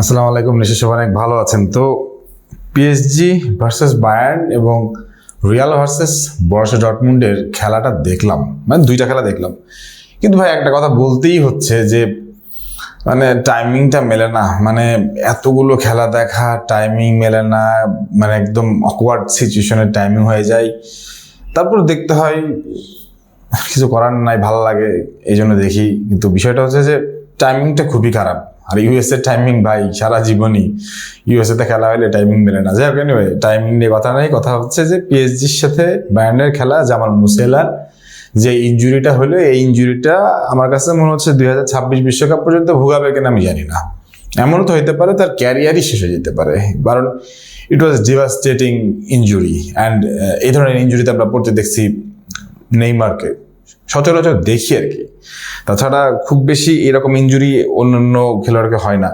আসসালামু আলাইকুম, নিশ্চয় সবাই অনেক ভালো আছেন। তো পিএসজি ভার্সেস বায়ার্ন এবং রিয়াল ভার্সেস বর্ষা ডটমুন্ডের খেলাটা দেখলাম। মানে দুইটা খেলা দেখলাম। কিন্তু ভাই, একটা কথা বলতেই হচ্ছে যে মানে টাইমিংটা মেলে না। মানে এতগুলো খেলা দেখা টাইমিং মেলে না মানে একদম অকওয়ার্ড সিচুয়েশনের টাইমিং হয়ে যায়। তারপর দেখতে হয়, কিছু করার নাই, ভালো লাগে এই জন্য দেখি। কিন্তু বিষয়টা হচ্ছে যে টাইমিংটা খুবই খারাপ। আর ইউএসএ টাইমিং ভাই, সারা জীবনই ইউএসএ তে খেলা হলে টাইমিং মেলে না। যাই হোক এনিওয়ে টাইমিং নিয়ে কথা নাই, কথা হচ্ছে যে পিএসজির সাথে ব্যান্ডের খেলা, জামাল মুসেলা, যে ইঞ্জুরিটা হলো, এই ইঞ্জুরিটা আমার কাছে মনে হচ্ছে দুই হাজার ছাব্বিশ বিশ্বকাপ পর্যন্ত ভোগাবে কিনা আমি জানি না। এমনও তো হইতে পারে, তার ক্যারিয়ারই শেষ হয়ে যেতে পারে, কারণ it was devastating injury and এই ধরনের ইঞ্জুরিতে আমরা পড়তে দেখছি নেইমারকে সচরাচর দেখি আর কি। তাছাড়া খুব বেশি এরকম ইঞ্জুরি অন্যান্য খেলোয়াড়কে হয় না।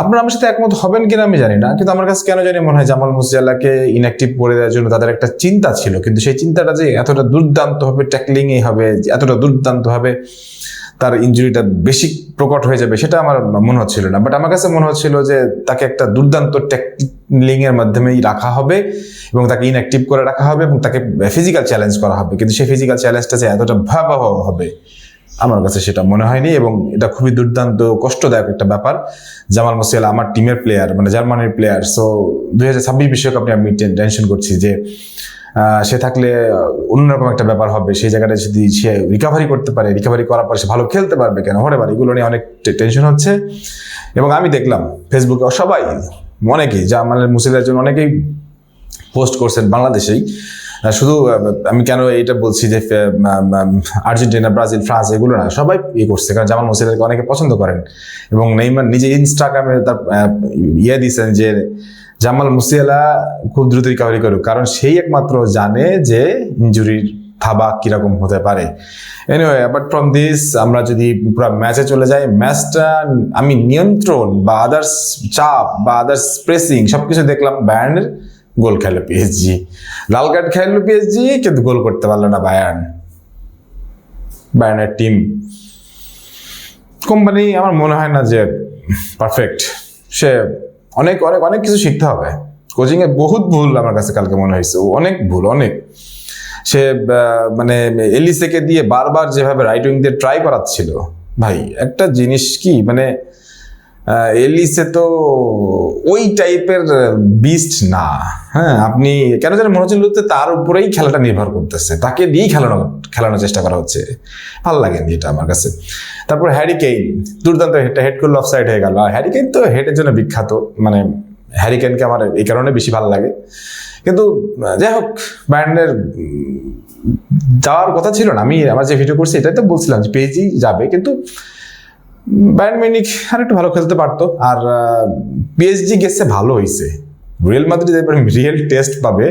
আপনারা আমার সাথে একমত হবেন কিনা আমি জানি না, কিন্তু আমার কাছে কেন জানি মনে হয় জামাল মুসিয়ালাকে ইনঅ্যাক্টিভ করে দেওয়ার জন্য তাদের একটা চিন্তা ছিল। কিন্তু সেই চিন্তাটা যে এতটা দুর্দান্ত হবে ট্যাকলিংই হবে এতটা দুর্দান্ত হবে তার ইঞ্জুরিটা বেশি প্রকট হয়ে যাবে, সেটা আমার মনে হচ্ছিল না। বাট আমার কাছে মনে হচ্ছিল যে তাকে একটা দুর্দান্ত ট্যাকলিং এর মাধ্যমেই রাখা হবে এবং তাকে ইনঅ্যাক্টিভ করে রাখা হবে এবং তাকে ফিজিক্যাল চ্যালেঞ্জ করা হবে। কিন্তু সেই ফিজিক্যাল চ্যালেঞ্জটা যে এতটা ভয়াবহ হবে, আমার কাছে সেটা মনে হয়নি এবং এটা খুবই দুর্দান্ত, কষ্টদায়ক একটা ব্যাপার। জামাল মুসিয়ালা আমার টিমের প্লেয়ার মানে জার্মানির প্লেয়ার সো দুই হাজার ছাব্বিশ বিশ্বকাপ নিয়ে আমি টেনশন করছি যে সে থাকলে অন্যরকম একটা ব্যাপার হবে। সেই জায়গাটা যদি সে রিকাভারি করতে পারে রিকাভারি করার পর সে ভালো খেলতে পারবে কেন? হতে পারে, এগুলো নিয়ে অনেক টেনশন হচ্ছে। এবং আমি দেখলাম ফেসবুকে সবাই, অনেকেই জামালের মুসিলার জন্য অনেকেই পোস্ট করছেন বাংলাদেশেই। শুধু আমি কেন এটা বলছি যে আর্জেন্টিনা, ব্রাজিল, ফ্রান্স, এগুলো না, সবাই ইয়ে করছে। কারণ জামাল মুসিলাকে অনেকে পছন্দ করেন। এবং নেইমার নিজে ইনস্টাগ্রামে তার ইয়ে দিয়েছেন যে জামাল মুসিয়ালা খুব দ্রুত রিকাভারি করুক, কারণ সেই একমাত্র জানে যে ইঞ্জুরির থাবা কীরকম হতে পারে। এনিওয়ে অ্যাপার্ট ফ্রম দিস আমরা যদি পুরো ম্যাচে চলে যাই ম্যাচটা আমি নিয়ন্ত্রণ বা আদার্স চাপ বা আদার্স প্রেসিং সবকিছু দেখলাম ব্যান্ডের গোল খেলো পিএসজি লাল কার্ড খেললো পিএসজি কিন্তু গোল করতে পারল না বায়ার্ন বায়ার্নের টিম কোম্পানি আমার মনে হয় না যে পারফেক্ট সে অনেক অনেক অনেক কিছু শিখতে হবে। কোচিংয়ে বহুত ভুল আমার কাছে কালকে মনে হয়েছে। অনেক ভুল, অনেক। সে মানে এলিসেকে দিয়ে বারবার যেভাবে রাইট দিয়ে ট্রাই করাচ্ছিল, ভাই, একটা জিনিস কি মানে এলিসে তো ওই টাইপের বিস্ট না। হ্যাঁ আপনি কেন যেন মনে হচ্ছিল তার উপরেই খেলাটা নির্ভর করতেছে। তাকে দিয়েই খেলানো, খেলানোর চেষ্টা করা হচ্ছে। ভালো লাগেনি এটা আমার কাছে। তারপর হ্যারি কেইন দুর্দান্ত হেডটা হেড করলে অফ সাইড হয়ে গেল। আর হ্যারি কেইন তো হেডের জন্য বিখ্যাত। মানে হ্যারি কেইনকে আমার এই কারণে বেশি ভালো লাগে। কিন্তু যাই হোক ব্যান্ডের যাওয়ার কথা ছিল না। আমি আমার যে ভিডিও করছি, এটাই তো বলছিলাম যে পেজই যাবে। কিন্তু বায়ার্ন মিউনিক আর একটু ভালো খেলতে পারতো। আর পিএসজি গেছে, ভালো হয়েছে রিয়েল মাদ্রিদ এবার রিয়েল টেস্ট পাবে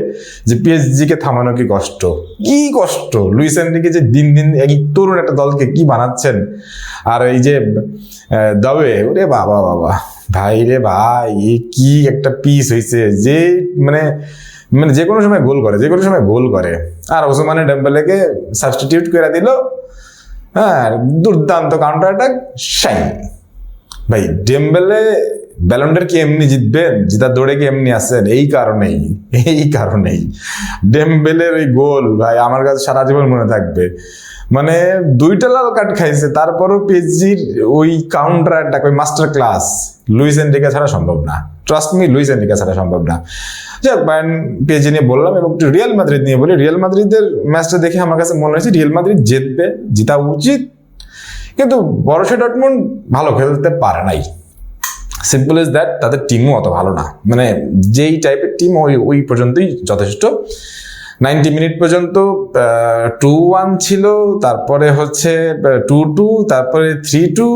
যে পিএসজি কে থামানো কি কষ্ট। কি কষ্ট? লুইস এনরিকে যে দিন দিন এই তরুণ একটা দলকে কি বানাচ্ছেন? আর এই যে দাওয়ে ওরে বাবা বাবা। ভাই রে ভাই, এ কি একটা পিস হয়েছে যে মানে মানে যে কোনো সময় গোল করে, যে কোনো সময় গোল করে। আর ওসমানে ডেম্বেলেকে সাবস্টিটিউট করে দিল। হ্যাঁ দুর্দান্ত কাউন্টার অ্যাটাক শাইন ভাই ডেম্বেলে ব্যালন্ডার কি এমনি জিতবেন জিতার দৌড়ে কি এমনি আসেন এই কারণেই এই কারণেই। ডেম্বেলের ওই গোল, ভাই, আমার কাছে সারা জীবন মনে থাকবে। মানে দুইটা লাল কার্ড খাইছে, তারপরও পিএসজির ওই কাউন্টার অ্যাটাক ওই মাস্টার ক্লাস লুইস এন্ডিকা ছাড়া সম্ভব না। ট্রাস্ট মি লুইস এন্ডিকা ছাড়া সম্ভব না। যাক বায়ার্ন পিএসজি নিয়ে বললাম এবং একটু রিয়াল মাদ্রিদ নিয়ে বলি। রিয়াল মাদ্রিদের ম্যাচটা দেখে আমার কাছে মনে হয়েছে রিয়াল মাদ্রিদ জিতবে, জিতা উচিত। কিন্তু বড়সে ডটমন্ড ভালো খেলতে পারে নাই। সিম্পল ইজ দ্যাট তাদের টিমও অত ভালো না। মানে যেই টাইপের টিম ওই ওই পর্যন্তই যথেষ্ট। নাইনটি মিনিট পর্যন্ত টু ওয়ান ছিল, তারপরে হচ্ছে টু টু তারপরে থ্রি টু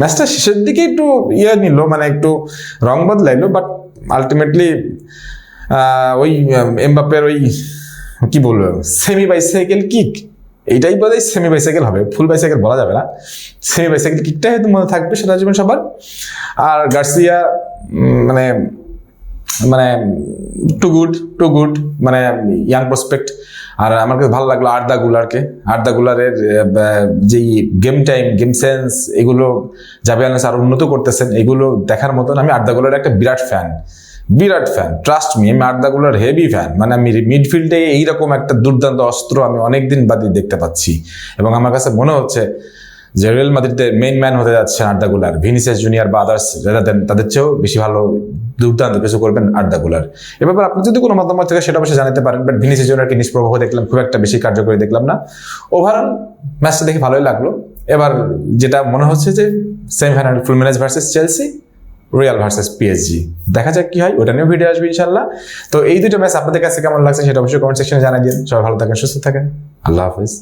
ম্যাচটা শেষের দিকে একটু ইয়ে নিল মানে একটু রং বদলাইলো বাট আলটিমেটলি ওই এমবাপের ওই, কি বলব সেমি বাইসাইকেল কিক এইটাই হয় সেমি বাইসাইকেল হবে ফুল বাইসাইকেল বলা যাবে না। সেমি বাইসাইকেল কিকটাই হয়তো মনে থাকবে, সেটা জীবন সবার। আর গার্সিয়া মানে মানে টু গুড টু গুড মানে ইয়াং প্রসপেক্ট আর আমার কাছে ভালো লাগল আর্দা গুলারকে। আর্দা গুলারের যেই গেম টাইম গেম সেন্স এগুলো জাবিয়ানেস আর উন্নত করতেছেন, এগুলো দেখার মতন আমি আর্দা গুলারের একটা বিরাট ফ্যান বিরাট ফ্যান ট্রাস্ট মি আমি আর্দা গুলার হেভি ফ্যান মানে আমি মিডফিল্ডে এইরকম একটা দুর্দান্ত অস্ত্র আমি অনেকদিন বাদে দেখতে পাচ্ছি। এবং আমার কাছে মনে হচ্ছে যে রিয়েল মাদ্রিদের মেইন ম্যান হতে যাচ্ছে আড্ডাগুলার ভিনিসিয়াস জুনিয়র বা আদার্স যারা দেন তাদের চেয়েও বেশি ভালো দুর্দান্ত কিছু করবেন আড্ডাগুলার এ ব্যাপারে আপনি যদি কোনো মতামত থেকে, সেটা অবশ্যই জানাতে পারেন। বাট ভিনিসিয়াস জুনিয়রকে নিষ্প্রভাব দেখলাম, খুব একটা বেশি কার্যকরী দেখলাম না। ওভারঅল ম্যাচটা দেখে ভালোই লাগল। এবার যেটা মনে হচ্ছে যে semifinal ফুলমেনেজ versus Chelsea Real versus PSG দেখা যাক কি হয়, ওটা নিয়েও ভিডিও আসবে ইনশাল্লাহ তো এই দুটো ম্যাচ আপনাদের কাছে কেমন লাগছে, সেটা অবশ্যই কমেন্ট সেকশনে জানাই দিন। সবাই ভালো থাকেন, সুস্থ থাকেন। আল্লাহ হাফিজ।